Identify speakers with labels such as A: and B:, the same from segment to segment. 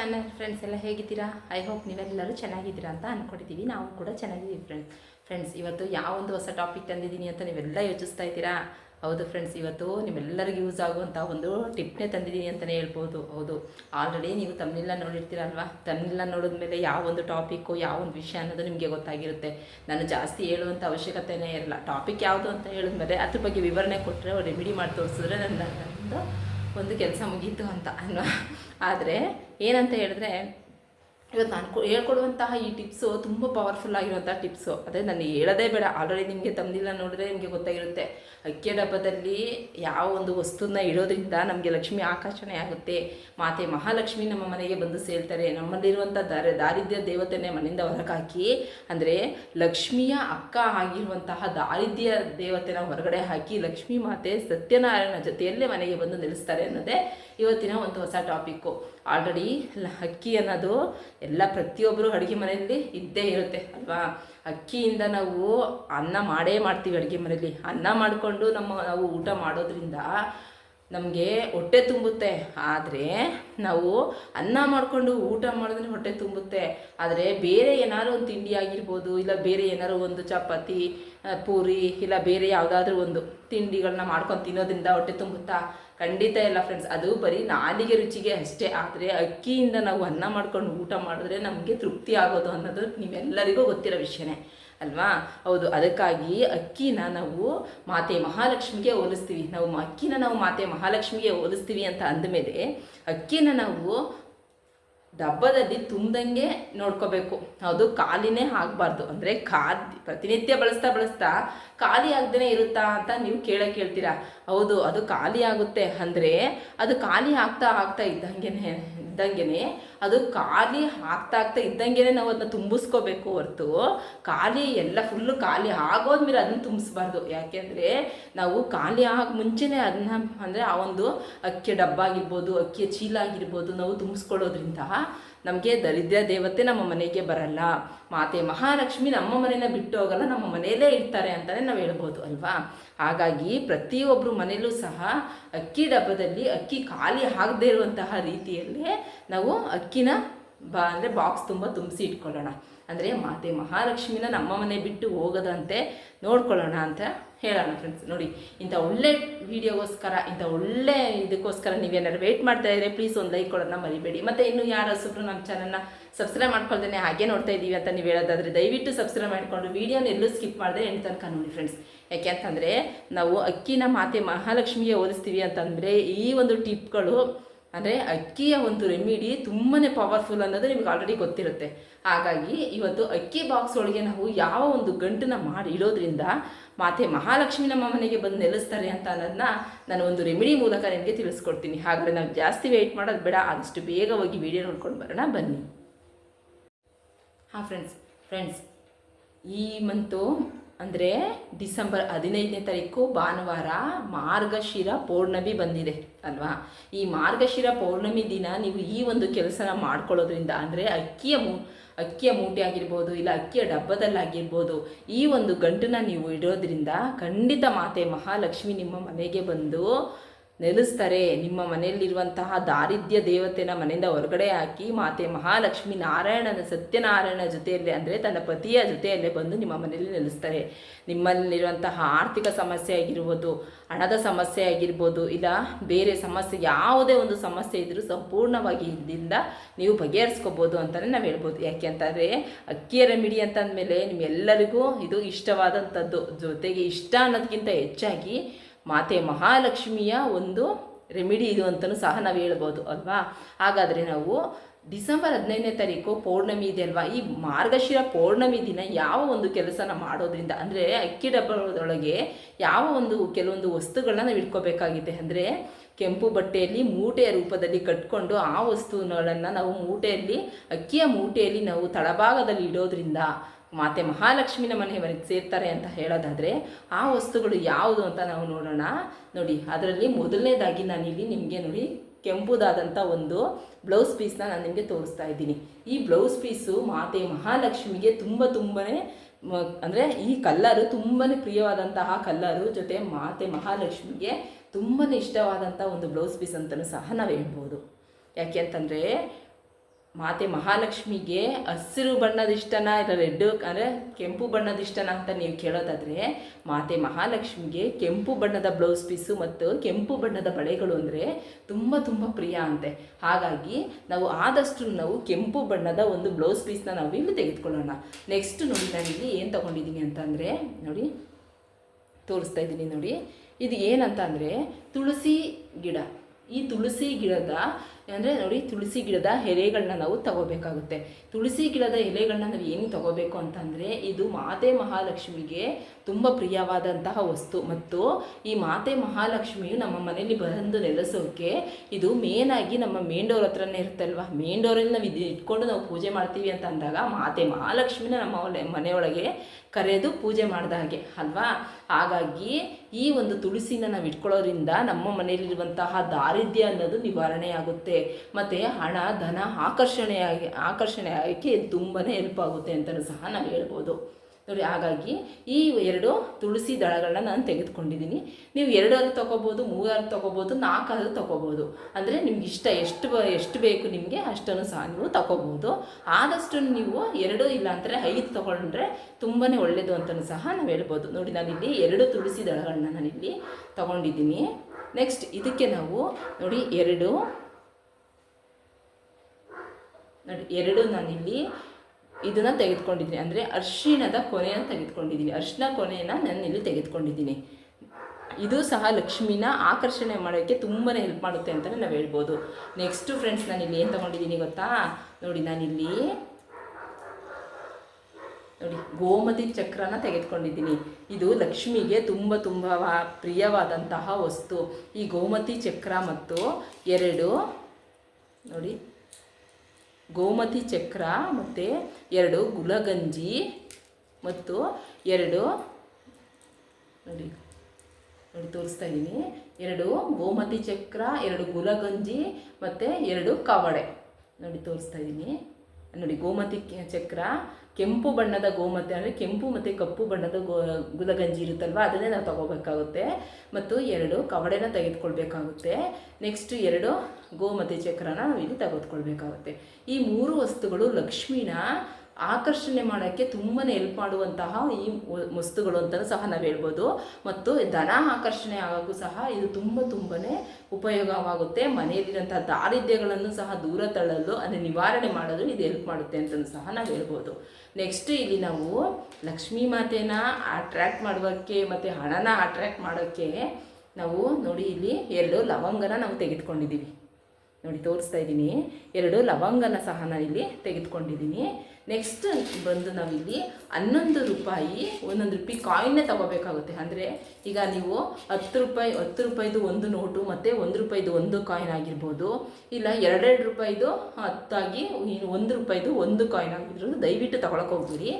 A: Channel friends ಎಲ್ಲ ಹೇಗಿದ್ದೀರಾ? I hope ನೀವೆಲ್ಲರೂ ಚೆನ್ನಾಗಿದ್ದೀರಾ ಅಂತ ಅಂದ್ಕೊಂಡಿದ್ದೀವಿ ನಾವು ಕೂಡ ಚೆನ್ನಾಗಿದ್ದೀವಿ ಫ್ರೆಂಡ್ಸ್ ಫ್ರೆಂಡ್ಸ್ ಇವತ್ತು ಯಾವ ಒಂದು ಹೊಸ ಟಾಪಿಕ್ ತಂದಿದ್ದೀನಿ ಅಂತ ನೀವೆಲ್ಲ ಯೋಚಿಸ್ತಾ ಇದ್ದೀರಾ? ಹೌದು ಫ್ರೆಂಡ್ಸ್ ಇವತ್ತು ನಿಮ್ಮೆಲ್ಲರಿಗೂ ಯೂಸ್ ಆಗುವಂಥ ಒಂದು ಟಿಪ್ನೇ ತಂದಿದ್ದೀನಿ ಅಂತಲೇ ಹೇಳ್ಬೋದು. ಹೌದು. ಆಲ್ರೆಡಿ ನೀವು ತಮ್ಮನೆಲ್ಲ ನೋಡಿರ್ತೀರಲ್ವಾ ತಮ್ಮನೆಲ್ಲ ನೋಡಿದ್ಮೇಲೆ ಯಾವ ಒಂದು ಟಾಪಿಕ್ಕು ಯಾವ ಒಂದು ವಿಷಯ ಅನ್ನೋದು ನಿಮಗೆ ಗೊತ್ತಾಗಿರುತ್ತೆ. ನಾನು ಜಾಸ್ತಿ ಹೇಳುವಂಥ ಅವಶ್ಯಕತೆನೇ ಇರಲ್ಲ. ಟಾಪಿಕ್ ಯಾವುದು ಅಂತ ಹೇಳಿದ್ಮೇಲೆ ಅದ್ರ ಬಗ್ಗೆ ವಿವರಣೆ ಕೊಟ್ಟರೆ ರೆಮಿಡಿ ಮಾಡಿ ತೋರಿಸಿದ್ರೆ ನನ್ನ ನಂದು ಒಂದು ಕೆಲಸ ಮುಗೀತು ಅಂತ ಅಲ್ವಾ? ಆದರೆ ಏನಂತ ಹೇಳಿದ್ರೆ ಇವತ್ತು ನಾನು ಹೇಳ್ಕೊಡುವಂತಹ ಈ ಟಿಪ್ಸು ತುಂಬ ಪವರ್ಫುಲ್ ಆಗಿರುವಂಥ ಟಿಪ್ಸು. ಅದೇ ನಾನು ಹೇಳೋದೇ ಬೇಡ. ಆಲ್ರೆಡಿ ನಿಮಗೆ ತಂದಿಲ್ಲ ನೋಡಿದ್ರೆ ನಿಮಗೆ ಗೊತ್ತಾಗಿರುತ್ತೆ. ಅಕ್ಕಿಯ ಡಬ್ಬದಲ್ಲಿ ಯಾವ ಒಂದು ವಸ್ತುನ ಇಡೋದ್ರಿಂದ ನಮಗೆ ಲಕ್ಷ್ಮಿ ಆಕರ್ಷಣೆ ಆಗುತ್ತೆ. ಮಾತೆ ಮಹಾಲಕ್ಷ್ಮಿ ನಮ್ಮ ಮನೆಗೆ ಬಂದು ಸೇರ್ತಾರೆ. ನಮ್ಮಲ್ಲಿರುವಂಥ ದಾರಿ ದಾರಿದ್ರ್ಯ ದೇವತೆನೇ ಮನೆಯಿಂದ ಹೊರಗಾಕಿ, ಅಂದರೆ ಲಕ್ಷ್ಮಿಯ ಅಕ್ಕ ಆಗಿರುವಂತಹ ದಾರಿದ್ರ್ಯ ದೇವತೆನ ಹೊರಗಡೆ ಹಾಕಿ ಲಕ್ಷ್ಮಿ ಮಾತೆ ಸತ್ಯನಾರಾಯಣ ಜೊತೆಯಲ್ಲೇ ಮನೆಗೆ ಬಂದು ನಿಲ್ಲಿಸ್ತಾರೆ ಅನ್ನೋದೇ ಇವತ್ತಿನ ಒಂದು ಹೊಸ ಟಾಪಿಕ್ಕು ಆಲ್ರೆಡಿ ಅಕ್ಕಿ ಅನ್ನೋದು ಎಲ್ಲ ಪ್ರತಿಯೊಬ್ಬರು ಅಡುಗೆ ಮನೆಯಲ್ಲಿ ಇದ್ದೇ ಇರುತ್ತೆ, ಅಲ್ವಾ? ಅಕ್ಕಿಯಿಂದ ನಾವು ಅನ್ನ ಮಾಡೇ ಮಾಡ್ತೀವಿ ಅಡುಗೆ ಮನೆಯಲ್ಲಿ. ಅನ್ನ ಮಾಡಿಕೊಂಡು ನಮ್ಮ ನಾವು ಊಟ ಮಾಡೋದ್ರಿಂದ ನಮಗೆ ಹೊಟ್ಟೆ ತುಂಬುತ್ತೆ. ಆದರೆ ನಾವು ಅನ್ನ ಮಾಡಿಕೊಂಡು ಊಟ ಮಾಡಿದ್ರೆ ಹೊಟ್ಟೆ ತುಂಬುತ್ತೆ. ಆದರೆ ಬೇರೆ ಏನಾದ್ರು ಒಂದು ತಿಂಡಿ ಆಗಿರ್ಬೋದು, ಇಲ್ಲ ಬೇರೆ ಏನಾದ್ರು ಒಂದು ಚಪಾತಿ ಪೂರಿ, ಇಲ್ಲ ಬೇರೆ ಯಾವುದಾದ್ರೂ ಒಂದು ತಿಂಡಿಗಳನ್ನ ಮಾಡ್ಕೊಂಡು ತಿನ್ನೋದ್ರಿಂದ ಹೊಟ್ಟೆ ತುಂಬುತ್ತಾ? ಖಂಡಿತ ಇಲ್ಲ ಫ್ರೆಂಡ್ಸ್ ಅದು ಬರೀ ನಾಲಿಗೆ ರುಚಿಗೆ ಅಷ್ಟೇ. ಆದರೆ ಅಕ್ಕಿಯಿಂದ ನಾವು ಅನ್ನ ಮಾಡ್ಕೊಂಡು ಊಟ ಮಾಡಿದ್ರೆ ನಮಗೆ ತೃಪ್ತಿ ಆಗೋದು ಅನ್ನೋದು ನೀವೆಲ್ಲರಿಗೂ ಗೊತ್ತಿರೋ ವಿಷಯನೇ. ಅಲ್ವಾ? ಹೌದು, ಅದಕ್ಕಾಗಿ ಅಕ್ಕಿನ ನಾವು ಮಾತೆ ಮಹಾಲಕ್ಷ್ಮಿಗೆ ಹೋಲಿಸ್ತೀವಿ. ನಾವು ಅಕ್ಕಿನ ನಾವು ಮಾತೆ ಮಹಾಲಕ್ಷ್ಮಿಗೆ ಹೋಲಿಸ್ತೀವಿ ಅಂತ ಅಂದಮೇಲೆ ಅಕ್ಕಿನ ನಾವು ಡಬ್ಬದಲ್ಲಿ ತುಂಬದಂಗೆ ನೋಡ್ಕೋಬೇಕು. ಅದು ಖಾಲಿನೇ ಆಗಬಾರ್ದು. ಅಂದರೆ ಖಾದ್, ಪ್ರತಿನಿತ್ಯ ಬಳಸ್ತಾ ಬಳಸ್ತಾ ಖಾಲಿ ಆಗದೇ ಇರುತ್ತಾ ಅಂತ ನೀವು ಕೇಳೇ ಕೇಳ್ತೀರಾ. ಹೌದು, ಅದು ಖಾಲಿ ಆಗುತ್ತೆ. ಅಂದರೆ ಅದು ಖಾಲಿ ಆಗ್ತಾ ಆಗ್ತಾ ಇದ್ದಂಗೆನೆ ಇದ್ದಂಗೆನೆ, ಅದು ಖಾಲಿ ಆಗ್ತಾ ಆಗ್ತಾ ಇದ್ದಂಗೆ ನಾವು ಅದನ್ನ ತುಂಬಿಸ್ಕೋಬೇಕು ಹೊರತು. ಖಾಲಿ ಎಲ್ಲ ಫುಲ್ಲು ಖಾಲಿ ಆಗೋದ್ಮೇಲೆ ಅದನ್ನ ತುಂಬಿಸ್ಬಾರ್ದು. ಯಾಕೆಂದರೆ ನಾವು ಖಾಲಿ ಆಗ ಮುಂಚೆನೇ ಅದನ್ನ ಅಂದರೆ ಆ ಒಂದು ಅಕ್ಕಿ ಡಬ್ಬ ಆಗಿರ್ಬೋದು, ಅಕ್ಕಿಯ ಚೀಲ ಆಗಿರ್ಬೋದು ನಾವು ತುಂಬಿಸ್ಕೊಳ್ಳೋದ್ರಿಂದ ನಮಗೆ ದರಿದ್ರ ದೇವತೆ ನಮ್ಮ ಮನೆಗೆ ಬರಲ್ಲ. ಮಾತೆ ಮಹಾಲಕ್ಷ್ಮಿ ನಮ್ಮ ಮನೆನ ಬಿಟ್ಟು ಹೋಗಲ್ಲ, ನಮ್ಮ ಮನೆಯಲ್ಲೇ ಇರ್ತಾರೆ ಅಂತಲೇ ನಾವು ಹೇಳ್ಬೋದು ಅಲ್ವಾ? ಹಾಗಾಗಿ ಪ್ರತಿಯೊಬ್ಬರು ಮನೆಯಲ್ಲೂ ಸಹ ಅಕ್ಕಿ ಡಬ್ಬದಲ್ಲಿ ಅಕ್ಕಿ ಖಾಲಿ ಆಗದೇ ಇರುವಂತಹ ರೀತಿಯಲ್ಲೇ ನಾವು ಅಕ್ಕಿನ ಬಾ ಅಂದರೆ ಬಾಕ್ಸ್ ತುಂಬ ತುಂಬಿಸಿ ಇಟ್ಕೊಳ್ಳೋಣ. ಅಂದರೆ ಮಾತೆ ಮಹಾಲಕ್ಷ್ಮಿನ ನಮ್ಮ ಮನೆ ಬಿಟ್ಟು ಹೋಗದಂತೆ ನೋಡ್ಕೊಳ್ಳೋಣ ಅಂತ ಹೇಳೋಣ ಫ್ರೆಂಡ್ಸ್ ನೋಡಿ, ಇಂಥ ಒಳ್ಳೆ ವಿಡಿಯೋಗೋಸ್ಕರ ಇಂಥ ಒಳ್ಳೆ ಇದಕ್ಕೋಸ್ಕರ ನೀವೇನಾದ್ರು ವೆಯ್ಟ್ ಮಾಡ್ತಾ ಇದ್ರೆ ಪ್ಲೀಸ್ ಒಂದು ಲೈಕ್ ಕೊಡೋಣ ಮರಿಬೇಡಿ. ಮತ್ತು ಇನ್ನು ಯಾರು ಹೊಸಬ್ರು ನಮ್ಮ ಚಾನಲ್ನ ಸಬ್ಸ್ಕ್ರೈಬ್ ಮಾಡ್ಕೊಳ್ದೇನೆ ಹಾಗೆ ನೋಡ್ತಾ ಇದ್ದೀವಿ ಅಂತ ನೀವು ಹೇಳೋದಾದ್ರೆ ದಯವಿಟ್ಟು ಸಬ್ಸ್ಕ್ರೈಬ್ ಮಾಡಿಕೊಂಡು ವೀಡಿಯೋನ ಎಲ್ಲೂ ಸ್ಕಿಪ್ ಮಾಡಿದ್ರೆ ಎಂಟು ತನಕ ನೋಡಿ ಫ್ರೆಂಡ್ಸ್ ಯಾಕೆ ಅಂತಂದರೆ ನಾವು ಅಕ್ಕಿನ ಮಾತೆ ಮಹಾಲಕ್ಷ್ಮಿಗೆ ಹೋಲಿಸ್ತೀವಿ ಅಂತಂದರೆ ಈ ಒಂದು ಟಿಪ್ಗಳು ಅಂದರೆ ಅಕ್ಕಿಯ ಒಂದು ರೆಮಿಡಿ ತುಂಬಾ ಪವರ್ಫುಲ್ ಅನ್ನೋದು ನಿಮ್ಗೆ ಆಲ್ರೆಡಿ ಗೊತ್ತಿರುತ್ತೆ. ಹಾಗಾಗಿ ಇವತ್ತು ಅಕ್ಕಿ ಬಾಕ್ಸ್ ಒಳಗೆ ನಾವು ಯಾವ ಒಂದು ಗಂಟನ್ನ ಮಾಡಿ ಇಡೋದ್ರಿಂದ ಮಾತೆ ಮಹಾಲಕ್ಷ್ಮಿ ನಮ್ಮ ಮನೆಗೆ ಬಂದು ನೆಲೆಸ್ತಾರೆ ಅಂತ ಅನ್ನೋದನ್ನ ನಾನು ಒಂದು ರೆಮಿಡಿ ಮೂಲಕ ನಿಮಗೆ ತಿಳಿಸ್ಕೊಡ್ತೀನಿ. ಹಾಗಾದರೆ ನಾವು ಜಾಸ್ತಿ ವೆಯ್ಟ್ ಮಾಡೋದು ಬೇಡ, ಆದಷ್ಟು ಬೇಗ ಹೋಗಿ ವಿಡಿಯೋ ನೋಡ್ಕೊಂಡು ಬರೋಣ, ಬನ್ನಿ. ಹಾಂ ಫ್ರೆಂಡ್ಸ್ ಫ್ರೆಂಡ್ಸ್ ಈ ಮಂತು ಅಂದರೆ ಡಿಸೆಂಬರ್ ಹದಿನೈದನೇ ತಾರೀಕು ಭಾನುವಾರ ಮಾರ್ಗಶಿರ ಪೌರ್ಣಮಿ ಬಂದಿದೆ, ಅಲ್ವಾ? ಈ ಮಾರ್ಗಶಿರ ಪೌರ್ಣಮಿ ದಿನ ನೀವು ಈ ಒಂದು ಕೆಲಸನ ಮಾಡ್ಕೊಳ್ಳೋದ್ರಿಂದ ಅಂದರೆ ಅಕ್ಕಿಯ ಮೂ, ಅಕ್ಕಿಯ ಮೂಟೆ ಆಗಿರ್ಬೋದು ಇಲ್ಲ ಅಕ್ಕಿಯ ಡಬ್ಬದಲ್ಲಾಗಿರ್ಬೋದು, ಈ ಒಂದು ಗಂಟನ್ನ ನೀವು ಇಡೋದ್ರಿಂದ ಖಂಡಿತ ಮಾತೆ ಮಹಾಲಕ್ಷ್ಮಿ ನಿಮ್ಮ ಮನೆಗೆ ಬಂದು ನೆಲೆಸ್ತಾರೆ. ನಿಮ್ಮ ಮನೆಯಲ್ಲಿರುವಂತಹ ದಾರಿದ್ರ್ಯ ದೇವತೆನ ಮನೆಯಿಂದ ಹೊರಗಡೆ ಹಾಕಿ ಮಾತೆ ಮಹಾಲಕ್ಷ್ಮಿ ನಾರಾಯಣನ ಸತ್ಯನಾರಾಯಣ ಜೊತೆಯಲ್ಲೇ ಅಂದರೆ ತನ್ನ ಪತಿಯ ಜೊತೆಯಲ್ಲೇ ಬಂದು ನಿಮ್ಮ ಮನೆಯಲ್ಲಿ ನೆಲೆಸ್ತಾರೆ. ನಿಮ್ಮಲ್ಲಿರುವಂತಹ ಆರ್ಥಿಕ ಸಮಸ್ಯೆ ಆಗಿರ್ಬೋದು, ಹಣದ ಸಮಸ್ಯೆ ಆಗಿರ್ಬೋದು, ಇಲ್ಲ ಬೇರೆ ಸಮಸ್ಯೆ, ಯಾವುದೇ ಒಂದು ಸಮಸ್ಯೆ ಇದ್ದರೂ ಸಂಪೂರ್ಣವಾಗಿ ಇದರಿಂದ ನೀವು ಬಗೆಹರಿಸ್ಕೋಬೋದು ಅಂತಲೇ ನಾವು ಹೇಳ್ಬೋದು. ಯಾಕೆ ಅಂತಂದರೆ ಅಕ್ಕಿಯ ರೆಮಿಡಿ ಅಂತಂದಮೇಲೆ ನಿಮ್ಮೆಲ್ಲರಿಗೂ ಇದು ಇಷ್ಟವಾದಂಥದ್ದು. ಜೊತೆಗೆ ಇಷ್ಟ ಅನ್ನೋದಕ್ಕಿಂತ ಹೆಚ್ಚಾಗಿ ಮಾತೆ ಮಹಾಲಕ್ಷ್ಮಿಯ ಒಂದು ರೆಮಿಡಿ ಇದು ಅಂತಲೂ ಸಹ ನಾವು ಹೇಳ್ಬೋದು ಅಲ್ವಾ? ಹಾಗಾದರೆ ನಾವು ಡಿಸೆಂಬರ್ ಹದಿನೈದನೇ ತಾರೀಕು ಪೌರ್ಣಮಿ ಇದೆ ಅಲ್ವಾ? ಈ ಮಾರ್ಗಶಿರ ಪೌರ್ಣಮಿ ದಿನ ಯಾವ ಒಂದು ಕೆಲಸನ ಮಾಡೋದ್ರಿಂದ, ಅಂದರೆ ಅಕ್ಕಿ ಡಬ್ಬದೊಳಗೆ ಯಾವ ಒಂದು ಕೆಲವೊಂದು ವಸ್ತುಗಳನ್ನ ನಾವು ಇಟ್ಕೋಬೇಕಾಗಿದೆ ಅಂದರೆ ಕೆಂಪು ಬಟ್ಟೆಯಲ್ಲಿ ಮೂಟೆಯ ರೂಪದಲ್ಲಿ ಕಟ್ಕೊಂಡು ಆ ವಸ್ತುಗಳನ್ನು ನಾವು ಮೂಟೆಯಲ್ಲಿ, ಅಕ್ಕಿಯ ಮೂಟೆಯಲ್ಲಿ ನಾವು ತಳಭಾಗದಲ್ಲಿ ಇಡೋದ್ರಿಂದ ಮಾತೆ ಮಹಾಲಕ್ಷ್ಮಿನ ಮನೆ ಮನೆಗೆ ಸೇರ್ತಾರೆ ಅಂತ ಹೇಳೋದಾದರೆ ಆ ವಸ್ತುಗಳು ಯಾವುದು ಅಂತ ನಾವು ನೋಡೋಣ. ನೋಡಿ, ಅದರಲ್ಲಿ ಮೊದಲನೇದಾಗಿ ನಾನಿಲ್ಲಿ ನಿಮಗೆ ನೋಡಿ ಕೆಂಪುದಾದಂಥ ಒಂದು ಬ್ಲೌಸ್ ಪೀಸ್ನ ನಾನು ನಿಮಗೆ ತೋರಿಸ್ತಾ ಇದ್ದೀನಿ. ಈ ಬ್ಲೌಸ್ ಪೀಸು ಮಾತೆ ಮಹಾಲಕ್ಷ್ಮಿಗೆ ತುಂಬ ತುಂಬಾ ಅಂದರೆ ಈ ಕಲ್ಲರು ತುಂಬಾ ಪ್ರಿಯವಾದಂತಹ ಕಲ್ಲರು ಜೊತೆ ಮಾತೆ ಮಹಾಲಕ್ಷ್ಮಿಗೆ ತುಂಬಾ ಇಷ್ಟವಾದಂಥ ಒಂದು ಬ್ಲೌಸ್ ಪೀಸ್ ಅಂತಲೂ ಸಹ ನಾವು ಹೇಳ್ಬೋದು. ಯಾಕೆ ಅಂತಂದರೆ ಮಾತೆ ಮಹಾಲಕ್ಷ್ಮಿಗೆ ಹಸಿರು ಬಣ್ಣದ ಇಷ್ಟನ ಇಲ್ಲ ರೆಡ್ ಅಂದರೆ ಕೆಂಪು ಬಣ್ಣದ ಇಷ್ಟನ ಅಂತ ನೀವು ಕೇಳೋದಾದರೆ ಮಾತೆ ಮಹಾಲಕ್ಷ್ಮಿಗೆ ಕೆಂಪು ಬಣ್ಣದ ಬ್ಲೌಸ್ ಪೀಸು ಮತ್ತು ಕೆಂಪು ಬಣ್ಣದ ಬಳೆಗಳು ಅಂದರೆ ತುಂಬ ತುಂಬ ಪ್ರಿಯ ಅಂತೆ. ಹಾಗಾಗಿ ನಾವು ಆದಷ್ಟು ನಾವು ಕೆಂಪು ಬಣ್ಣದ ಒಂದು ಬ್ಲೌಸ್ ಪೀಸ್ನ ನಾವು ಇಲ್ಲಿ ತೆಗೆದುಕೊಳ್ಳೋಣ. ನೆಕ್ಸ್ಟ್ ನೋಡಿ ಇಲ್ಲಿ ಏನು ತೊಗೊಂಡಿದ್ದೀನಿ ಅಂತಂದರೆ ನೋಡಿ, ತೋರಿಸ್ತಾ ಇದ್ದೀನಿ ನೋಡಿ. ಇದು ಏನಂತ ಅಂದರೆ ತುಳಸಿ ಗಿಡ. ಈ ತುಳಸಿ ಗಿಡದ, ಅಂದರೆ ನೋಡಿ, ತುಳಸಿ ಗಿಡದ ಎಲೆಗಳನ್ನ ನಾವು ತಗೋಬೇಕಾಗುತ್ತೆ. ತುಳಸಿ ಗಿಡದ ಎಲೆಗಳನ್ನ ನಾವು ಏನು ತಗೋಬೇಕು ಅಂತಂದರೆ, ಇದು ಮಾತೆ ಮಹಾಲಕ್ಷ್ಮಿಗೆ ತುಂಬ ಪ್ರಿಯವಾದಂತಹ ವಸ್ತು. ಮತ್ತು ಈ ಮಾತೆ ಮಹಾಲಕ್ಷ್ಮಿಯು ನಮ್ಮ ಮನೆಯಲ್ಲಿ ಬಂದು ನೆಲೆಸೋಕೆ ಇದು ಮೇನಾಗಿ ನಮ್ಮ ಮೇಂಡೋರ ಡೋರ್ ಹತ್ರನೇ ಇರುತ್ತಲ್ವ? ಮೇನ್ ಡೋರಲ್ಲಿ ನಾವು ಇದು ಇಟ್ಕೊಂಡು ನಾವು ಪೂಜೆ ಮಾಡ್ತೀವಿ ಅಂತ ಅಂದಾಗ ಮಾತೆ ಮಹಾಲಕ್ಷ್ಮಿನ ನಮ್ಮ ಮನೆಯೊಳಗೆ ಕರೆದು ಪೂಜೆ ಮಾಡಿದ ಹಾಗೆ. ಅಲ್ವಾ? ಹಾಗಾಗಿ ಈ ಒಂದು ತುಳಸಿನ ನಾವು ಇಟ್ಕೊಳ್ಳೋದ್ರಿಂದ ನಮ್ಮ ಮನೆಯಲ್ಲಿರುವಂತಹ ದಾರಿದ್ರ್ಯ ಅನ್ನೋದು ನಿವಾರಣೆ ಆಗುತ್ತೆ ಮತ್ತು ಹಣ, ಧನ ಆಕರ್ಷಣೆಯಾಗಿ ಆಕರ್ಷಣೆ ಆಗಕ್ಕೆ ತುಂಬಾ ಹೆಲ್ಪ್ ಆಗುತ್ತೆ ಅಂತಲೂ ಸಹ ನಾವು ಹೇಳ್ಬೋದು. ನೋಡಿ, ಹಾಗಾಗಿ ಈ ಎರಡು ತುಳಸಿ ದಳಗಳನ್ನ ನಾನು ತೆಗೆದುಕೊಂಡಿದ್ದೀನಿ. ನೀವು ಎರಡಾರು ತೊಗೋಬೋದು ಮೂರಾರು ತೊಗೋಬೋದು ನಾಲ್ಕಾರು ತೊಗೋಬೋದು. ಅಂದರೆ ನಿಮ್ಗೆ ಇಷ್ಟ ಎಷ್ಟು ಎಷ್ಟು ಬೇಕು ನಿಮಗೆ ಅಷ್ಟನ್ನು ಸಹ ನೀವು ತಗೋಬೋದು. ಆದಷ್ಟು ನೀವು ಎರಡು ಇಲ್ಲಾಂದರೆ ಐದು ತೊಗೊಂಡ್ರೆ ತುಂಬಾ ಒಳ್ಳೆಯದು ಅಂತಲೂ ಸಹ ನಾವು ಹೇಳ್ಬೋದು. ನೋಡಿ, ನಾನಿಲ್ಲಿ ಎರಡು ತುಳಸಿ ದಳಗಳನ್ನ ನಾನಿಲ್ಲಿ ತೊಗೊಂಡಿದ್ದೀನಿ. ನೆಕ್ಸ್ಟ್ ಇದಕ್ಕೆ ನಾವು ನೋಡಿ, ಎರಡು ನೋಡಿ, ಎರಡು ನಾನಿಲ್ಲಿ ಇದನ್ನು ತೆಗೆದುಕೊಂಡಿದ್ದೀನಿ. ಅಂದರೆ ಅರ್ಶಿಣದ ಕೊನೆಯನ್ನು ತೆಗೆದುಕೊಂಡಿದ್ದೀನಿ. ಅರ್ಶಿನ ಕೊನೆಯನ್ನು ನಾನು ಇಲ್ಲಿ ತೆಗೆದುಕೊಂಡಿದ್ದೀನಿ. ಇದು ಸಹ ಲಕ್ಷ್ಮಿನ ಆಕರ್ಷಣೆ ಮಾಡೋಕ್ಕೆ ತುಂಬಾ ಹೆಲ್ಪ್ ಮಾಡುತ್ತೆ ಅಂತಲೇ ನಾವು ಹೇಳ್ಬೋದು. ನೆಕ್ಸ್ಟು ಫ್ರೆಂಡ್ಸ್ ನಾನು ಇಲ್ಲಿ ಏನು ತೊಗೊಂಡಿದ್ದೀನಿ ಗೊತ್ತಾ? ನೋಡಿ, ನಾನಿಲ್ಲಿ ನೋಡಿ, ಗೋಮತಿ ಚಕ್ರನ ತೆಗೆದುಕೊಂಡಿದ್ದೀನಿ. ಇದು ಲಕ್ಷ್ಮಿಗೆ ತುಂಬ ತುಂಬ ಪ್ರಿಯವಾದಂತಹ ವಸ್ತು. ಈ ಗೋಮತಿ ಚಕ್ರ ಮತ್ತು ಎರಡು ನೋಡಿ ಗೋಮತಿ ಚಕ್ರ, ಮತ್ತು ಎರಡು ಗುಲಗಂಜಿ, ಮತ್ತು ಎರಡು, ನೋಡಿ ನೋಡಿ, ತೋರಿಸ್ತಾ ಇದ್ದೀನಿ. ಎರಡು ಗೋಮತಿ ಚಕ್ರ, ಎರಡು ಗುಲಗಂಜಿ, ಮತ್ತು ಎರಡು ಕವಡೆ. ನೋಡಿ, ತೋರಿಸ್ತಾ ಇದ್ದೀನಿ. ನೋಡಿ, ಗೋಮತಿ ಚಕ್ರ, ಕೆಂಪು ಬಣ್ಣದ ಗೋಮತಿ, ಅಂದರೆ ಕೆಂಪು ಮತ್ತು ಕಪ್ಪು ಬಣ್ಣದ ಗೋ, ಗುಲಗಂಜಿ ಇರುತ್ತಲ್ವ, ಅದನ್ನೇ ನಾವು ತಗೋಬೇಕಾಗುತ್ತೆ. ಮತ್ತು ಎರಡು ಕವಡೆನ ತೆಗೆದುಕೊಳ್ಬೇಕಾಗುತ್ತೆ. ನೆಕ್ಸ್ಟ್ ಎರಡು ಗೋಮತಿ ಚಕ್ರನ ನಾವಿಲ್ಲಿ ತೆಗೆದುಕೊಳ್ಬೇಕಾಗುತ್ತೆ. ಈ ಮೂರು ವಸ್ತುಗಳು ಲಕ್ಷ್ಮಿನ ಆಕರ್ಷಣೆ ಮಾಡೋಕ್ಕೆ ತುಂಬಾ ಹೆಲ್ಪ್ ಮಾಡುವಂತಹ ಈ ವಸ್ತುಗಳು ಅಂತಲೂ ಸಹ ನಾವು ಹೇಳ್ಬೋದು. ಮತ್ತು ಧನ ಆಕರ್ಷಣೆ ಆಗೋಕ್ಕೂ ಸಹ ಇದು ತುಂಬ ತುಂಬಾ ಉಪಯೋಗವಾಗುತ್ತೆ. ಮನೆಯಲ್ಲಿರೋಂಥ ದಾರಿದ್ರ್ಯಗಳನ್ನು ಸಹ ದೂರ ತಳ್ಳಲು ಅಂದರೆ ನಿವಾರಣೆ ಮಾಡಲು ಇದು ಹೆಲ್ಪ್ ಮಾಡುತ್ತೆ ಅಂತಲೂ ಸಹ ನಾವು ಹೇಳ್ಬೋದು. ನೆಕ್ಸ್ಟ್ ಇಲ್ಲಿ ನಾವು ಲಕ್ಷ್ಮೀ ಮಾತೆನ ಅಟ್ರ್ಯಾಕ್ಟ್ ಮಾಡೋಕ್ಕೆ ಮತ್ತು ಹಣನ ಅಟ್ರ್ಯಾಕ್ಟ್ ಮಾಡೋಕ್ಕೆ ನಾವು ನೋಡಿ ಇಲ್ಲಿ ಎರಡು ಲವಂಗನ ನಾವು ತೆಗೆದುಕೊಂಡಿದ್ದೀವಿ. ನೋಡಿ ತೋರಿಸ್ತಾ ಇದ್ದೀನಿ. ಎರಡು ಲವಂಗನ ಸಹ ನಾನಿಲ್ಲಿ ತೆಗೆದುಕೊಂಡಿದ್ದೀನಿ. ನೆಕ್ಸ್ಟ್ ಬಂದು ನಾವಿಲ್ಲಿ ಹನ್ನೊಂದು ರೂಪಾಯಿ, ಒಂದೊಂದು ರೂಪಾಯಿ ಕಾಯಿನ್ನೇ ತಗೋಬೇಕಾಗುತ್ತೆ. ಅಂದರೆ ಈಗ ನೀವು ಹತ್ತು ರೂಪಾಯಿ, ಹತ್ತು ರೂಪಾಯಿದು ಒಂದು ನೋಟು ಮತ್ತು ಒಂದು ರೂಪಾಯಿದು ಒಂದು ಕಾಯಿನ್ ಆಗಿರ್ಬೋದು. ಇಲ್ಲ ಎರಡೆರಡು ರೂಪಾಯಿದು ಹತ್ತಾಗಿ ಒಂದು ರೂಪಾಯಿದು ಒಂದು ಕಾಯಿನ್ ಆಗಿದ್ರು ದಯವಿಟ್ಟು ತಗೊಳಕ್ಕೆ ಹೋಗ್ಬಿಡಿ.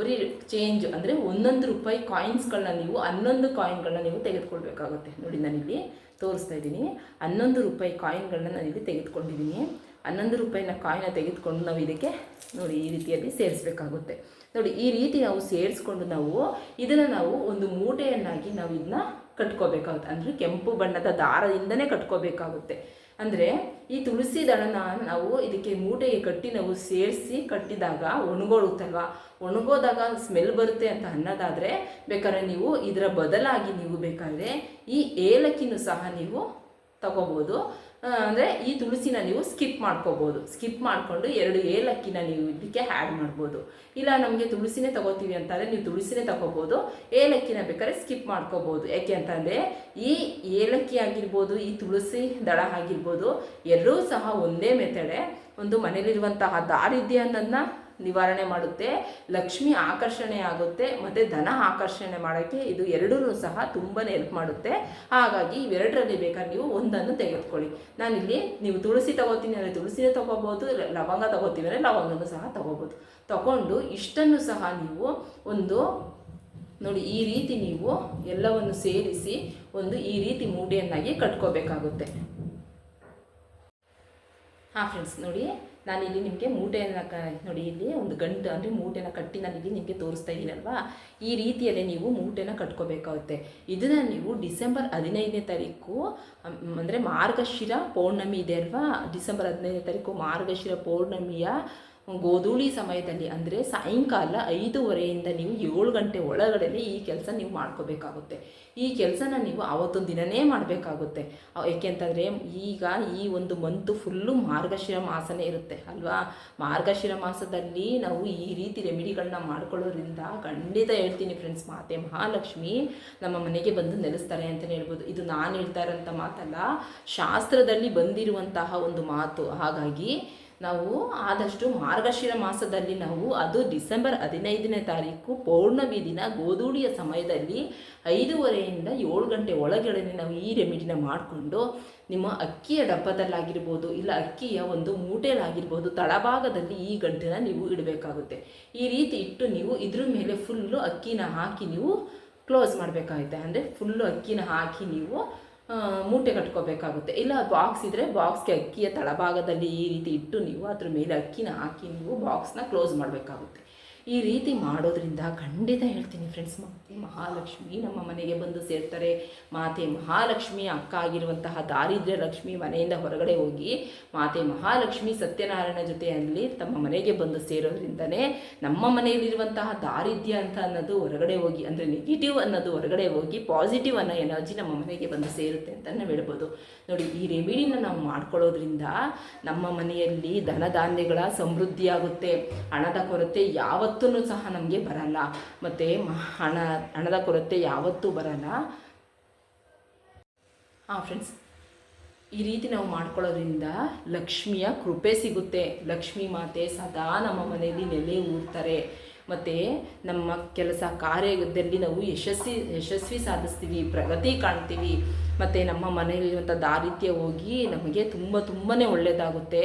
A: ಬರೀ ಚೇಂಜ್ ಅಂದರೆ ಒಂದೊಂದು ರೂಪಾಯಿ ಕಾಯಿನ್ಸ್ಗಳನ್ನ ನೀವು ಹನ್ನೊಂದು ಕಾಯಿನ್ಗಳನ್ನ ನೀವು ತೆಗೆದುಕೊಳ್ಬೇಕಾಗುತ್ತೆ. ನೋಡಿ ನಾನಿಲ್ಲಿ ತೋರಿಸ್ತಾ ಇದ್ದೀನಿ. ಹನ್ನೊಂದು ರೂಪಾಯಿ ಕಾಯಿನ್ಗಳನ್ನ ಇಲ್ಲಿ ತೆಗೆದುಕೊಂಡಿದ್ದೀನಿ ಹನ್ನೊಂದು ರೂಪಾಯಿನ ಕಾಯಿನ ತೆಗೆದುಕೊಂಡು ನಾವು ಇದಕ್ಕೆ ನೋಡಿ ಈ ರೀತಿಯಲ್ಲಿ ಸೇರಿಸ್ಬೇಕಾಗುತ್ತೆ. ನೋಡಿ, ಈ ರೀತಿ ನಾವು ಸೇರಿಸ್ಕೊಂಡು ನಾವು ಇದನ್ನು ನಾವು ಒಂದು ಮೂಟೆಯನ್ನಾಗಿ ನಾವು ಇದನ್ನ ಕಟ್ಕೋಬೇಕಾಗುತ್ತೆ. ಅಂದರೆ ಕೆಂಪು ಬಣ್ಣದ ದಾರದಿಂದನೇ ಕಟ್ಕೋಬೇಕಾಗುತ್ತೆ. ಅಂದರೆ ಈ ತುಳಸಿ ದಳನ ನಾವು ಇದಕ್ಕೆ ಮೂಟೆಗೆ ಕಟ್ಟಿ ನಾವು ಸೇರಿಸಿ ಕಟ್ಟಿದಾಗ ಒಣಗೊಳುತ್ತಲ್ವ? ಒಣಗೋದಾಗ ಸ್ಮೆಲ್ ಬರುತ್ತೆ ಅಂತ ಅನ್ನೋದಾದರೆ ಬೇಕಾದ್ರೆ ನೀವು ಇದರ ಬದಲಾಗಿ ನೀವು ಬೇಕಾದರೆ ಈ ಏಲಕ್ಕಿನೂ ಸಹ ನೀವು ತಗೋಬೋದು. ಅಂದರೆ ಈ ತುಳಸಿನ ನೀವು ಸ್ಕಿಪ್ ಮಾಡ್ಕೋಬೋದು. ಸ್ಕಿಪ್ ಮಾಡಿಕೊಂಡು ಎರಡು ಏಲಕ್ಕಿನ ನೀವು ಇದಕ್ಕೆ ಆ್ಯಡ್ ಮಾಡ್ಬೋದು. ಇಲ್ಲ ನಮಗೆ ತುಳಸಿನೇ ತಗೋತೀವಿ ಅಂತಂದರೆ ನೀವು ತುಳಸಿನೇ ತಗೋಬೋದು. ಏಲಕ್ಕಿನ ಬೇಕಾದ್ರೆ ಸ್ಕಿಪ್ ಮಾಡ್ಕೋಬೋದು. ಯಾಕೆ ಅಂತಂದರೆ ಈ ಏಲಕ್ಕಿ ಆಗಿರ್ಬೋದು, ಈ ತುಳಸಿ ದಳ ಆಗಿರ್ಬೋದು, ಎರಡೂ ಸಹ ಒಂದೇ ಮೆಥಡೆ ಒಂದು ಮನೇಲಿರುವಂತಹ ದಾರಿದ್ರ್ಯ ಅನ್ನೋದನ್ನ ನಿವಾರಣೆ ಮಾಡುತ್ತೆ, ಲಕ್ಷ್ಮಿ ಆಕರ್ಷಣೆ ಆಗುತ್ತೆ, ಮತ್ತು ಧನ ಆಕರ್ಷಣೆ ಮಾಡೋಕ್ಕೆ ಇದು ಎರಡೂ ಸಹ ತುಂಬಾ ಹೆಲ್ಪ್ ಮಾಡುತ್ತೆ. ಹಾಗಾಗಿ ಇವೆರಡರಲ್ಲಿ ಬೇಕಾದ್ರೆ ನೀವು ಒಂದನ್ನು ತೆಗೆದುಕೊಳ್ಳಿ. ನಾನಿಲ್ಲಿ ನೀವು ತುಳಸಿ ತಗೋತೀನಿ ಅಂದರೆ ತುಳಸಿನೇ ತಗೋಬೋದು ಲವಂಗ ತಗೋತೀವಿ ಅಂದರೆ ಲವಂಗನೂ ಸಹ ತಗೋಬೋದು. ತಗೊಂಡು ಇಷ್ಟನ್ನು ಸಹ ನೀವು ಒಂದು, ನೋಡಿ ಈ ರೀತಿ ನೀವು ಎಲ್ಲವನ್ನು ಸೇರಿಸಿ ಒಂದು ಈ ರೀತಿ ಮೂಡಿಯನ್ನಾಗಿ ಕಟ್ಕೋಬೇಕಾಗುತ್ತೆ. ಹಾಂ ಫ್ರೆಂಡ್ಸ್ ನೋಡಿ ನಾನಿಲ್ಲಿ ನಿಮಗೆ ಮೂಟೆಯನ್ನು ಕ, ನೋಡಿ ಇಲ್ಲಿ ಒಂದು ಗಂಟು, ಅಂದರೆ ಮೂಟೆನ ಕಟ್ಟಿ ನಾನಿಲ್ಲಿ ನಿಮಗೆ ತೋರಿಸ್ತಾ ಇದ್ದೀನಲ್ವಾ ಈ ರೀತಿಯಲ್ಲೇ ನೀವು ಮೂಟೆನ ಕಟ್ಕೋಬೇಕಾಗುತ್ತೆ. ಇದನ್ನು ನೀವು ಡಿಸೆಂಬರ್ ಹದಿನೈದನೇ ತಾರೀಕು ಅಂದರೆ ಮಾರ್ಗಶಿರ ಪೌರ್ಣಮಿ ಇದೆ ಅಲ್ವಾ? ಡಿಸೆಂಬರ್ ಹದಿನೈದನೇ ತಾರೀಕು ಮಾರ್ಗಶಿರ ಪೌರ್ಣಮಿಯ ಗೋಧೂಳಿ ಸಮಯದಲ್ಲಿ ಅಂದರೆ ಸಾಯಂಕಾಲ ಐದೂವರೆಯಿಂದ ನೀವು ಏಳು ಗಂಟೆ ಒಳಗಡೆ ಈ ಕೆಲಸ ನೀವು ಮಾಡ್ಕೋಬೇಕಾಗುತ್ತೆ. ಈ ಕೆಲಸನ ನೀವು ಆವತ್ತೊಂದು ದಿನನೇ ಮಾಡಬೇಕಾಗುತ್ತೆ. ಏಕೆಂತಂದರೆ ಈಗ ಈ ಒಂದು ಮಂತು ಫುಲ್ಲು ಮಾರ್ಗಶಿರ ಮಾಸನೇ ಇರುತ್ತೆ, ಅಲ್ವಾ? ಮಾರ್ಗಶಿರ ಮಾಸದಲ್ಲಿ ನಾವು ಈ ರೀತಿ ರೆಮಿಡಿಗಳನ್ನ ಮಾಡ್ಕೊಳ್ಳೋದ್ರಿಂದ ಖಂಡಿತ ಹೇಳ್ತೀನಿ ಫ್ರೆಂಡ್ಸ್ ಮಾತೆ ಮಹಾಲಕ್ಷ್ಮಿ ನಮ್ಮ ಮನೆಗೆ ಬಂದು ನೆಲೆಸ್ತಾರೆ ಅಂತಲೇ ಹೇಳ್ಬೋದು. ಇದು ನಾನು ಹೇಳ್ತಾ ಇರೋಂಥ ಮಾತಲ್ಲ, ಶಾಸ್ತ್ರದಲ್ಲಿ ಬಂದಿರುವಂತಹ ಒಂದು ಮಾತು. ಹಾಗಾಗಿ ನಾವು ಆದಷ್ಟು ಮಾರ್ಗಶಿರ ಮಾಸದಲ್ಲಿ ನಾವು ಅದು ಡಿಸೆಂಬರ್ ಹದಿನೈದನೇ ತಾರೀಕು ಪೌರ್ಣಮಿ ದಿನ ಗೋಧೂಳಿಯ ಸಮಯದಲ್ಲಿ ಐದೂವರೆಯಿಂದ ಏಳು ಗಂಟೆ ಒಳಗಡೆ ನಾವು ಈ ರೆಮಿಡಿನ ಮಾಡಿಕೊಂಡು ನಿಮ್ಮ ಅಕ್ಕಿಯ ಡಬ್ಬದಲ್ಲಾಗಿರ್ಬೋದು ಇಲ್ಲ ಅಕ್ಕಿಯ ಒಂದು ಮೂಟೆಲಾಗಿರ್ಬೋದು ತಳಭಾಗದಲ್ಲಿ ಈ ಗಂಟೆನ ನೀವು ಇಡಬೇಕಾಗುತ್ತೆ. ಈ ರೀತಿ ಇಟ್ಟು ನೀವು ಇದ್ರ ಮೇಲೆ ಫುಲ್ಲು ಅಕ್ಕಿನ ಹಾಕಿ ನೀವು ಕ್ಲೋಸ್ ಮಾಡಬೇಕಾಗುತ್ತೆ. ಅಂದರೆ ಫುಲ್ಲು ಅಕ್ಕಿನ ಹಾಕಿ ನೀವು ಮೂಟೆ ಕಟ್ಕೋಬೇಕಾಗುತ್ತೆ. ಇಲ್ಲ ಬಾಕ್ಸ್ ಇದ್ದರೆ ಬಾಕ್ಸ್ಗೆ ಅಕ್ಕಿಯ ತಳಭಾಗದಲ್ಲಿ ಈ ರೀತಿ ಇಟ್ಟು ನೀವು ಅದ್ರ ಮೇಲೆ ಅಕ್ಕಿನ ಹಾಕಿ ನೀವು ಬಾಕ್ಸ್ನ ಕ್ಲೋಸ್ ಮಾಡಬೇಕಾಗುತ್ತೆ. ಈ ರೀತಿ ಮಾಡೋದ್ರಿಂದ ಖಂಡಿತ ಹೇಳ್ತೀನಿ ಫ್ರೆಂಡ್ಸ್ ಮಾತೆ ಮಹಾಲಕ್ಷ್ಮಿ ನಮ್ಮ ಮನೆಗೆ ಬಂದು ಸೇರ್ತಾರೆ. ಮಾತೆ ಮಹಾಲಕ್ಷ್ಮಿ ಅಕ್ಕ ಆಗಿರುವಂತಹ ದಾರಿದ್ರ್ಯ ಲಕ್ಷ್ಮಿ ಮನೆಯಿಂದ ಹೊರಗಡೆ ಹೋಗಿ ಮಾತೆ ಮಹಾಲಕ್ಷ್ಮಿ ಸತ್ಯನಾರಾಯಣ ಜೊತೆಯಲ್ಲಿ ತಮ್ಮ ಮನೆಗೆ ಬಂದು ಸೇರೋದ್ರಿಂದನೇ ನಮ್ಮ ಮನೆಯಲ್ಲಿರುವಂತಹ ದಾರಿದ್ರ್ಯ ಅಂತ ಅನ್ನೋದು ಹೊರಗಡೆ ಹೋಗಿ, ಅಂದರೆ ನೆಗೆಟಿವ್ ಅನ್ನೋದು ಹೊರಗಡೆ ಹೋಗಿ ಪಾಸಿಟಿವ್ ಅನ್ನೋ ಎನರ್ಜಿ ನಮ್ಮ ಮನೆಗೆ ಬಂದು ಸೇರುತ್ತೆ ಅಂತ ನಾವು ಹೇಳ್ಬೋದು. ನೋಡಿ, ಈ ರೆಮಿಡಿನ ನಾವು ಮಾಡ್ಕೊಳ್ಳೋದ್ರಿಂದ ನಮ್ಮ ಮನೆಯಲ್ಲಿ ಧನಧಾನ್ಯಗಳ ಸಮೃದ್ಧಿಯಾಗುತ್ತೆ. ಹಣದ ಕೊರತೆ ಯಾವತ್ತೂ ಸಹ ನಮಗೆ ಬರಲ್ಲ. ಮತ್ತು ಹಣ, ಹಣದ ಕೊರತೆ ಯಾವತ್ತೂ ಬರಲ್ಲ. ಹಾಂ ಫ್ರೆಂಡ್ಸ್ ಈ ರೀತಿ ನಾವು ಮಾಡ್ಕೊಳ್ಳೋದ್ರಿಂದ ಲಕ್ಷ್ಮಿಯ ಕೃಪೆ ಸಿಗುತ್ತೆ. ಲಕ್ಷ್ಮೀ ಮಾತೆ ಸದಾ ನಮ್ಮ ಮನೆಯಲ್ಲಿ ನೆಲೆ ಊರ್ತಾರೆ. ಮತ್ತು ನಮ್ಮ ಕೆಲಸ ಕಾರ್ಯದಲ್ಲಿ ನಾವು ಯಶಸ್ವಿ ಯಶಸ್ವಿ ಸಾಧಿಸ್ತೀವಿ, ಪ್ರಗತಿ ಕಾಣ್ತೀವಿ. ಮತ್ತು ನಮ್ಮ ಮನೆಯಲ್ಲಿರುವಂಥ ದಾರಿದ್ಯ ಹೋಗಿ ನಮಗೆ ತುಂಬ ತುಂಬಾ ಒಳ್ಳೆಯದಾಗುತ್ತೆ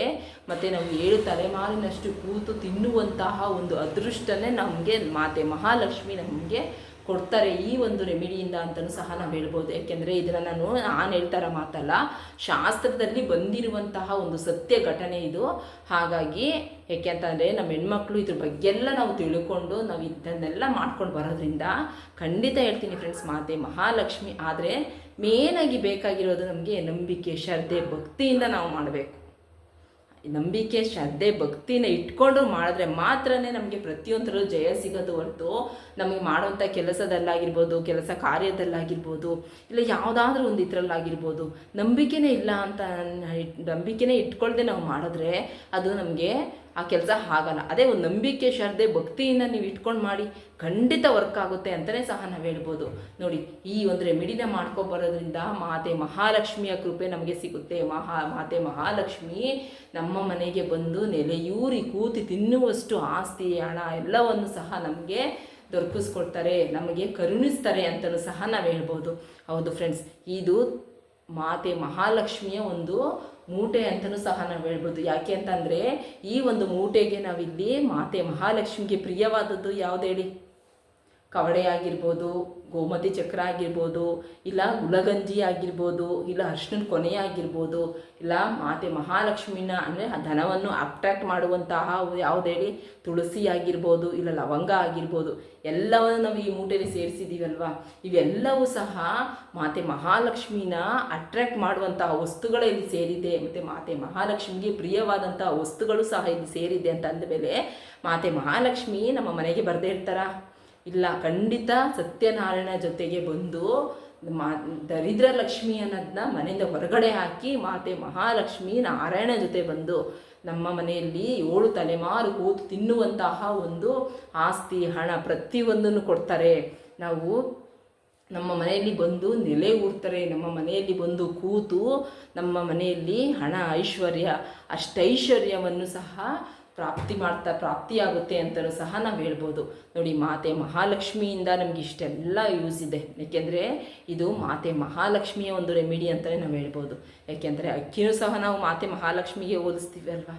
A: ಮತ್ತು ನಾವು ಏಳು ತಲೆಮಾರಿನಷ್ಟು ಕೂತು ತಿನ್ನುವಂತಹ ಒಂದು ಅದೃಷ್ಟನೇ ನಮಗೆ ಮಾತೆ ಮಹಾಲಕ್ಷ್ಮಿ ನಮಗೆ ಕೊಡ್ತಾರೆ ಈ ಒಂದು ರೆಮಿಡಿಯಿಂದ ಅಂತಲೂ ಸಹ ನಾವು ಹೇಳ್ಬೋದು. ಯಾಕೆಂದರೆ ಇದನ್ನು ನಾನು ನಾನು ಹೇಳ್ತಾರ ಮಾತಲ್ಲ, ಶಾಸ್ತ್ರದಲ್ಲಿ ಬಂದಿರುವಂತಹ ಒಂದು ಸತ್ಯ ಘಟನೆ ಇದು. ಹಾಗಾಗಿ ಯಾಕೆಂತಂದರೆ ನಮ್ಮ ಹೆಣ್ಮಕ್ಳು ಇದ್ರ ಬಗ್ಗೆ ಎಲ್ಲ ನಾವು ತಿಳ್ಕೊಂಡು ನಾವು ಇದನ್ನೆಲ್ಲ ಮಾಡ್ಕೊಂಡು ಬರೋದ್ರಿಂದ ಖಂಡಿತ ಹೇಳ್ತೀನಿ ಫ್ರೆಂಡ್ಸ್ ಮಾತೆ, ಮಹಾಲಕ್ಷ್ಮಿ ಆದರೆ ಮೇನಾಗಿ ಬೇಕಾಗಿರೋದು ನಮಗೆ ನಂಬಿಕೆ, ಶ್ರದ್ಧೆ, ಭಕ್ತಿಯಿಂದ ನಾವು ಮಾಡಬೇಕು. ನಂಬಿಕೆ, ಶ್ರದ್ಧೆ, ಭಕ್ತಿನ ಇಟ್ಕೊಂಡು ಮಾಡಿದ್ರೆ ಮಾತ್ರನೇ ನಮಗೆ ಪ್ರತಿಯೊಂದರಲ್ಲೂ ಜಯ ಸಿಗೋದು ಹೊರತು ನಮಗೆ ಮಾಡುವಂಥ ಕೆಲಸದಲ್ಲಾಗಿರ್ಬೋದು, ಕೆಲಸ ಕಾರ್ಯದಲ್ಲಾಗಿರ್ಬೋದು, ಇಲ್ಲ ಯಾವುದಾದ್ರೂ ಒಂದು ಇದರಲ್ಲಾಗಿರ್ಬೋದು, ನಂಬಿಕೆನೇ ಇಲ್ಲ ಅಂತ ನಂಬಿಕೆನೇ ಇಟ್ಕೊಳ್ದೆ ನಾವು ಮಾಡಿದ್ರೆ ಅದು ನಮಗೆ ಆ ಕೆಲಸ ಆಗಲ್ಲ ಅದೇ ಒಂದು ನಂಬಿಕೆ, ಶ್ರದ್ಧೆ, ಭಕ್ತಿಯಿಂದ ನೀವು ಇಟ್ಕೊಂಡು ಮಾಡಿ ಖಂಡಿತ ವರ್ಕ್ ಆಗುತ್ತೆ ಅಂತಲೇ ಸಹ ನಾವು ಹೇಳ್ಬೋದು. ನೋಡಿ, ಈ ಒಂದು ರೆಮಿಡಿನ ಮಾಡ್ಕೊಬರೋದ್ರಿಂದ ಮಾತೆ ಮಹಾಲಕ್ಷ್ಮಿಯ ಕೃಪೆ ನಮಗೆ ಸಿಗುತ್ತೆ. ಮಹಾ, ಮಾತೆ ಮಹಾಲಕ್ಷ್ಮಿ ನಮ್ಮ ಮನೆಗೆ ಬಂದು ನೆಲೆಯೂರಿ ಕೂತಿ ತಿನ್ನುವಷ್ಟು ಆಸ್ತಿ, ಹಣ ಎಲ್ಲವನ್ನು ಸಹ ನಮಗೆ ದೊರಕಿಸ್ಕೊಡ್ತಾರೆ. ನಮಗೆ ಕರುಣಿಸ್ತಾರೆ ಅಂತಲೂ ಸಹ ನಾವು ಹೇಳ್ಬೋದು. ಹೌದು ಫ್ರೆಂಡ್ಸ್ ಇದು ಮಾತೆ ಮಹಾಲಕ್ಷ್ಮಿಯ ಒಂದು ಮೂಟೆ ಅಂತಲೂ ಸಹ ನಾವು ಹೇಳ್ಬೋದು. ಯಾಕೆ ಅಂತಂದರೆ ಈ ಒಂದು ಮೂಟೆಗೆ ನಾವಿಲ್ಲಿ ಮಾತೆ ಮಹಾಲಕ್ಷ್ಮಿಗೆ ಪ್ರಿಯವಾದದ್ದು ಯಾವ್ದು ಹೇಳಿ? ಕವಡೆ ಆಗಿರ್ಬೋದು ಗೋಮತಿ ಚಕ್ರ ಆಗಿರ್ಬೋದು, ಇಲ್ಲ ಗುಲಗಂಜಿ ಆಗಿರ್ಬೋದು, ಇಲ್ಲ ಅರ್ಶಿನ ಕೊನೆ ಆಗಿರ್ಬೋದು, ಇಲ್ಲ ಮಾತೆ ಮಹಾಲಕ್ಷ್ಮಿನ ಅಂದರೆ ಧನವನ್ನು ಅಟ್ರಾಕ್ಟ್ ಮಾಡುವಂತಹ ಯಾವ್ದು ಹೇಳಿ ತುಳಸಿ ಆಗಿರ್ಬೋದು, ಇಲ್ಲ ಲವಂಗ ಆಗಿರ್ಬೋದು, ಎಲ್ಲವನ್ನು ನಾವು ಈ ಮೂಟೆಯಲ್ಲಿ ಸೇರಿಸಿದ್ದೀವಲ್ವ ಇವೆಲ್ಲವೂ ಸಹ ಮಾತೆ ಮಹಾಲಕ್ಷ್ಮಿನ ಅಟ್ರಾಕ್ಟ್ ಮಾಡುವಂತಹ ವಸ್ತುಗಳೇ ಇಲ್ಲಿ ಸೇರಿದೆ. ಮತ್ತು ಮಾತೆ ಮಹಾಲಕ್ಷ್ಮಿಗೆ ಪ್ರಿಯವಾದಂತಹ ವಸ್ತುಗಳು ಸಹ ಇಲ್ಲಿ ಸೇರಿದೆ ಅಂತ ಅಂದಮೇಲೆ ಮಾತೆ ಮಹಾಲಕ್ಷ್ಮಿ ನಮ್ಮ ಮನೆಗೆ ಬರದೇ ಇರ್ತಾರಾ? ಇಲ್ಲ, ಖಂಡಿತ ಸತ್ಯನಾರಾಯಣ ಜೊತೆಗೆ ಬಂದು ಮಾ, ದರಿದ್ರ ಲಕ್ಷ್ಮಿ ಅನ್ನೋದನ್ನ ಮನೆಯಿಂದ ಹೊರಗಡೆ ಹಾಕಿ ಮಾತೆ ಮಹಾಲಕ್ಷ್ಮಿ ನಾರಾಯಣ ಜೊತೆ ಬಂದು ನಮ್ಮ ಮನೆಯಲ್ಲಿ ಏಳು ತಲೆಮಾರು ಕೂತು ತಿನ್ನುವಂತಹ ಒಂದು ಆಸ್ತಿ, ಹಣ ಪ್ರತಿಯೊಂದನ್ನು ಕೊಡ್ತಾರೆ. ನಾವು ನಮ್ಮ ಮನೆಯಲ್ಲಿ ಬಂದು ನೆಲೆ ಊರ್ತಾರೆ. ನಮ್ಮ ಮನೆಯಲ್ಲಿ ಬಂದು ಕೂತು ನಮ್ಮ ಮನೆಯಲ್ಲಿ ಹಣ ಐಶ್ವರ್ಯ, ಅಷ್ಟೈಶ್ವರ್ಯವನ್ನು ಸಹ ಪ್ರಾಪ್ತಿ ಮಾಡ್ತಾ ಪ್ರಾಪ್ತಿಯಾಗುತ್ತೆ ಅಂತಲೂ ಸಹ ನಾವು ಹೇಳ್ಬೋದು. ನೋಡಿ, ಮಾತೆ ಮಹಾಲಕ್ಷ್ಮಿಯಿಂದ ನಮ್ಗೆ ಇಷ್ಟೆಲ್ಲ ಯೂಸ್ ಇದೆ. ಏಕೆಂದರೆ ಇದು ಮಾತೆ ಮಹಾಲಕ್ಷ್ಮಿಯ ಒಂದು ರೆಮಿಡಿ ಅಂತಲೇ ನಾವು ಹೇಳ್ಬೋದು. ಯಾಕೆಂದರೆ ಅಕ್ಕಿನೂ ಸಹ ನಾವು ಮಾತೆ ಮಹಾಲಕ್ಷ್ಮಿಗೆ ಹೋಲಿಸ್ತೀವಿ ಅಲ್ವಾ?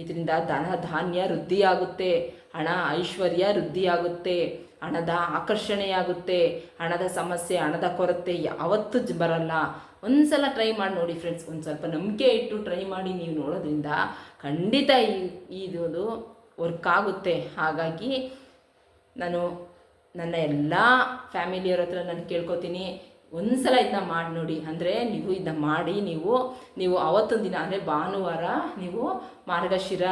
A: ಇದರಿಂದ ಧನ ಧಾನ್ಯ ವೃದ್ಧಿಯಾಗುತ್ತೆ, ಹಣ ಐಶ್ವರ್ಯ ವೃದ್ಧಿಯಾಗುತ್ತೆ, ಹಣದ ಆಕರ್ಷಣೆಯಾಗುತ್ತೆ, ಹಣದ ಸಮಸ್ಯೆ, ಹಣದ ಕೊರತೆ ಯಾವತ್ತೂ ಬರಲ್ಲ. ಒಂದು ಸಲ ಟ್ರೈ ಮಾಡಿ ನೋಡಿ ಫ್ರೆಂಡ್ಸ್ ಒಂದು ಸ್ವಲ್ಪ ನಂಬಿಕೆ ಇಟ್ಟು ಟ್ರೈ ಮಾಡಿ ನೀವು ನೋಡೋದ್ರಿಂದ ಖಂಡಿತ ಈ ಇದು ವರ್ಕ್ ಆಗುತ್ತೆ. ಹಾಗಾಗಿ ನಾನು ನನ್ನ ಎಲ್ಲ ಫ್ಯಾಮಿಲಿಯವ್ರ ಹತ್ರ ನಾನು ಕೇಳ್ಕೊತೀನಿ. ಒಂದ್ಸಲ ಇದನ್ನ ಮಾಡಿ ನೋಡಿ. ಅಂದರೆ ನೀವು ಇದನ್ನ ಮಾಡಿ ನೀವು ನೀವು ಅವತ್ತೊಂದು ದಿನ, ಅಂದರೆ ಭಾನುವಾರ ನೀವು ಮಾರ್ಗಶಿರ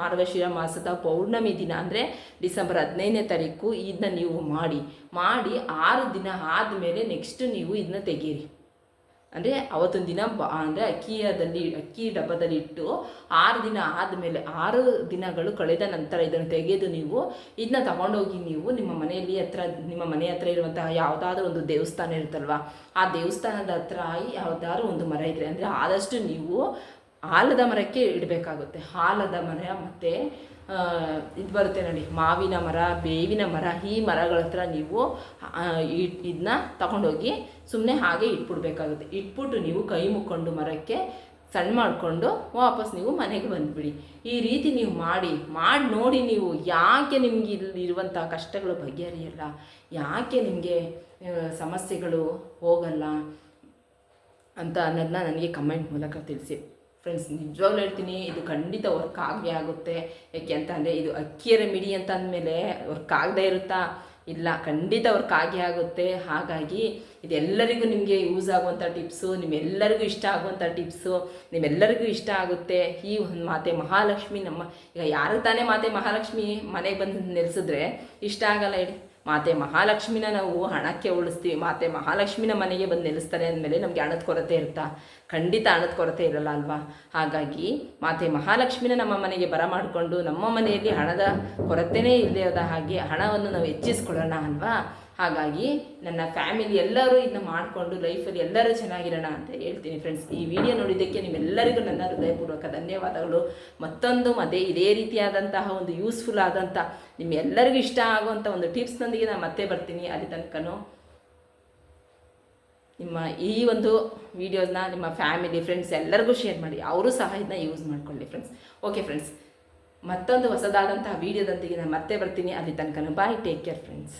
A: ಮಾರ್ಗಶಿರ ಮಾಸದ ಪೌರ್ಣಮಿ ದಿನ, ಅಂದರೆ ಡಿಸೆಂಬರ್ ಹದಿನೈದನೇ ತಾರೀಕು ಇದನ್ನ ನೀವು ಮಾಡಿ. ಮಾಡಿ ಆರು ದಿನ ಆದಮೇಲೆ ನೆಕ್ಸ್ಟ್ ನೀವು ಇದನ್ನ ತೆಗೀರಿ. ಅಂದರೆ ಅವತ್ತೊಂದು ದಿನ ಬ ಅಂದರೆ ಅಕ್ಕಿಯದಲ್ಲಿ, ಅಕ್ಕಿ ಡಬ್ಬದಲ್ಲಿ ಇಟ್ಟು ಆರು ದಿನ ಆದಮೇಲೆ ಆರು ದಿನಗಳು ಕಳೆದ ನಂತರ ಇದನ್ನು ತೆಗೆದು ನೀವು ಇದನ್ನ ತಗೊಂಡೋಗಿ ನೀವು ನಿಮ್ಮ ಮನೆಯಲ್ಲಿ ಹತ್ರ, ನಿಮ್ಮ ಮನೆ ಹತ್ರ ಇರುವಂತಹ ಯಾವುದಾದ್ರೂ ಒಂದು ದೇವಸ್ಥಾನ ಇರುತ್ತಲ್ವ, ಆ ದೇವಸ್ಥಾನದ ಹತ್ರ ಯಾವುದಾದ್ರು ಒಂದು ಮರ ಇದ್ರೆ, ಅಂದರೆ ಆದಷ್ಟು ನೀವು ಆಲದ ಮರಕ್ಕೆ ಇಡಬೇಕಾಗುತ್ತೆ. ಆಲದ ಮರ ಮತ್ತು ಇದು ಬರುತ್ತೆ ನೋಡಿ, ಮಾವಿನ ಮರ, ಬೇವಿನ ಮರ, ಈ ಮರಗಳ ಹತ್ರ ನೀವು ಇದನ್ನ ತಗೊಂಡೋಗಿ ಸುಮ್ಮನೆ ಹಾಗೆ ಇಟ್ಬಿಡ್ಬೇಕಾಗುತ್ತೆ. ಇಟ್ಬಿಟ್ಟು ನೀವು ಕೈ ಮುಕ್ಕೊಂಡು ಮರಕ್ಕೆ ಸಣ್ಣ ಮಾಡಿಕೊಂಡು ವಾಪಸ್ ನೀವು ಮನೆಗೆ ಬಂದುಬಿಡಿ. ಈ ರೀತಿ ನೀವು ಮಾಡಿ ಮಾಡಿ ನೋಡಿ ನೀವು ಯಾಕೆ ನಿಮ್ಗೆ ಇಲ್ಲಿ ಇರುವಂಥ ಕಷ್ಟಗಳು ಬಗೆಹರಿಯಲ್ಲ, ಯಾಕೆ ನಿಮಗೆ ಸಮಸ್ಯೆಗಳು ಹೋಗಲ್ಲ ಅಂತ ಅನ್ನೋದನ್ನ ನನಗೆ ಕಮೆಂಟ್ ಮೂಲಕ ತಿಳಿಸಿ. ಫ್ರೆಂಡ್ಸ್ ನಿಜವಾಗ್ಲೂ ಹೇಳ್ತೀನಿ, ಇದು ಖಂಡಿತ ವರ್ಕ್ ಆಗೇ ಆಗುತ್ತೆ. ಯಾಕೆ ಅಂತ ಅಂದರೆ, ಇದು ಅಕ್ಕಿಯ ರೆಮಿಡಿ ಅಂತ ಅಂದಮೇಲೆ ವರ್ಕ್ ಆಗದೇ ಇರುತ್ತಾ? ಇಲ್ಲ, ಖಂಡಿತ ವರ್ಕ್ ಆಗೇ ಆಗುತ್ತೆ. ಹಾಗಾಗಿ, ಇದೆಲ್ಲರಿಗೂ ನಿಮಗೆ ಯೂಸ್ ಆಗುವಂಥ ಟಿಪ್ಸು ನಿಮ್ಮೆಲ್ಲರಿಗೂ ಇಷ್ಟ ಆಗುವಂಥ ಟಿಪ್ಸು ನಿಮ್ಮೆಲ್ಲರಿಗೂ ಇಷ್ಟ ಆಗುತ್ತೆ. ಈ ಒಂದು ಮಾತೆ ಮಹಾಲಕ್ಷ್ಮಿ ನಮ್ಮ, ಈಗ ಯಾರು ತಾನೇ ಮಾತೆ ಮಹಾಲಕ್ಷ್ಮಿ ಮನೆಗೆ ಬಂದು ನೆಲೆಸಿದ್ರೆ ಇಷ್ಟ ಆಗಲ್ಲ ಹೇಳಿ. ಮಾತೆ ಮಹಾಲಕ್ಷ್ಮಿನ ನಾವು ಹಣಕ್ಕೆ ಉಳಿಸ್ತೀವಿ, ಮಾತೆ ಮಹಾಲಕ್ಷ್ಮಿನ ಮನೆಗೆ ಬಂದು ನೆಲೆಸ್ತಾರೆ ಅಂದಮೇಲೆ ನಮಗೆ ಹಣದ ಕೊರತೆ ಇರುತ್ತಾ? ಖಂಡಿತ ಹಣದ ಕೊರತೆ ಇರಲ್ಲ ಅಲ್ವಾ? ಹಾಗಾಗಿ ಮಾತೆ ಮಹಾಲಕ್ಷ್ಮಿನ ನಮ್ಮ ಮನೆಗೆ ಬರಮಾಡಿಕೊಂಡು ನಮ್ಮ ಮನೆಯಲ್ಲಿ ಹಣದ ಕೊರತೆನೇ ಇಲ್ಲದ ಹಾಗೆ ಹಣವನ್ನು ನಾವು ಹೆಚ್ಚಿಸ್ಕೊಳ್ಳೋಣ ಅಲ್ವಾ? ಹಾಗಾಗಿ ನನ್ನ ಫ್ಯಾಮಿಲಿ ಎಲ್ಲರೂ ಇದನ್ನ ಮಾಡಿಕೊಂಡು ಲೈಫಲ್ಲಿ ಎಲ್ಲರೂ ಚೆನ್ನಾಗಿರೋಣ ಅಂತ ಹೇಳ್ತೀನಿ ಫ್ರೆಂಡ್ಸ್ ಈ ವಿಡಿಯೋ ನೋಡಿದ್ದಕ್ಕೆ ನಿಮ್ಮೆಲ್ಲರಿಗೂ ನನ್ನ ಹೃದಯಪೂರ್ವಕ ಧನ್ಯವಾದಗಳು. ಮತ್ತೊಂದು ಅದೇ ಇದೇ ರೀತಿಯಾದಂತಹ ಒಂದು ಯೂಸ್ಫುಲ್ ಆದಂಥ ನಿಮ್ಮೆಲ್ಲರಿಗೂ ಇಷ್ಟ ಆಗುವಂಥ ಒಂದು ಟಿಪ್ಸ್ನೊಂದಿಗೆ ನಾನು ಮತ್ತೆ ಬರ್ತೀನಿ. ಅಲ್ಲಿ ತನಕನೂ ನಿಮ್ಮ ಈ ಒಂದು ವಿಡಿಯೋನ ನಿಮ್ಮ ಫ್ಯಾಮಿಲಿ ಫ್ರೆಂಡ್ಸ್ ಎಲ್ಲರಿಗೂ ಶೇರ್ ಮಾಡಿ. ಅವರು ಸಹ ಇದನ್ನ ಯೂಸ್ ಮಾಡ್ಕೊಳ್ಳಿ ಫ್ರೆಂಡ್ಸ್ ಓಕೆ ಫ್ರೆಂಡ್ಸ್ ಮತ್ತೊಂದು ಹೊಸದಾದಂತಹ ವಿಡಿಯೋದೊಂದಿಗೆ ನಾನು ಮತ್ತೆ ಬರ್ತೀನಿ. ಅಲ್ಲಿ ತನಕ ಬಾಯ್ ಟೇಕ್ ಕೇರ್ ಫ್ರೆಂಡ್ಸ್